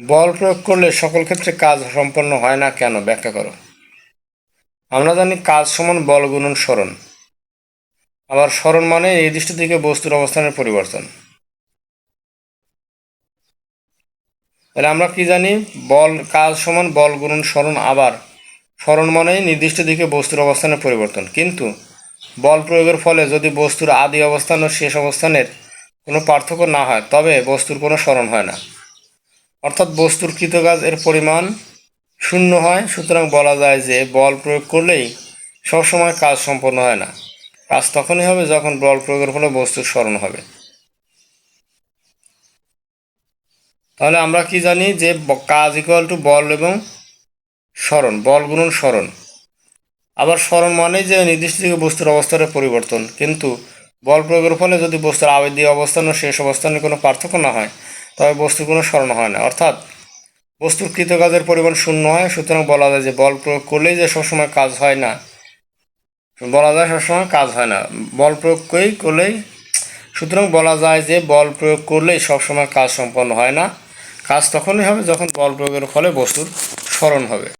বল প্রয়োগ করলে সকল ক্ষেত্রে কাজ সম্পন্ন হয় না কেন? ব্যাখ্যা করো। আমরা জানি কাজ সমান বল গুণন স্মরণ। আবার স্মরণ মানে নির্দিষ্ট দিকে বস্তুর অবস্থানের পরিবর্তন। তাহলে আমরা কি জানি? বল, কাজ সমান বল গুণন স্মরণ আবার। স্মরণ মানেই নির্দিষ্ট দিকে বস্তুর অবস্থানের পরিবর্তন। কিন্তু বল প্রয়োগের ফলে যদি বস্তুর আদি অবস্থান ও শেষ অবস্থানের কোনো পার্থক্য না হয়, তবে বস্তুর কোনো স্মরণ হয় না। অর্থাৎ বস্তুর কৃতকাজ এর পরিমাণ শূন্য হয়, সুতরাং বলা যায় যে বল প্রয়োগ করলেই সবসময় কাজ সম্পন্ন হয় না। কাজ তখনই হবে যখন বল প্রয়োগের ফলে বস্তুর স্মরণ হবে। তাহলে আমরা কি জানি যে কাজ ইকুয়াল টু বল এবং স্মরণ, বল গুণন স্মরণ। আবার স্মরণ মানেই যে নির্দিষ্ট দিকে বস্তুর অবস্থানের পরিবর্তন। কিন্তু বল প্রয়োগের ফলে যদি বস্তুর আবেদীয় অবস্থান ও শেষ অবস্থানের কোনো পার্থক্য না হয় তবে বস্তুর কোনো স্মরণ হয় না। অর্থাৎ বস্তুর কৃতকাজের পরিমাণ শূন্য হয়, সুতরাং বলা যায় যে বল প্রয়োগ করলেই যে সবসময় কাজ হয় না। বলা যায় সবসময় কাজ হয় না। বল প্রয়োগ করেই করলেই, সুতরাং বলা যায় যে বল প্রয়োগ করলেই সবসময় কাজ সম্পন্ন হয় না। কাজ তখনই হবে যখন বল প্রয়োগের ফলে বস্তুর স্মরণ হবে।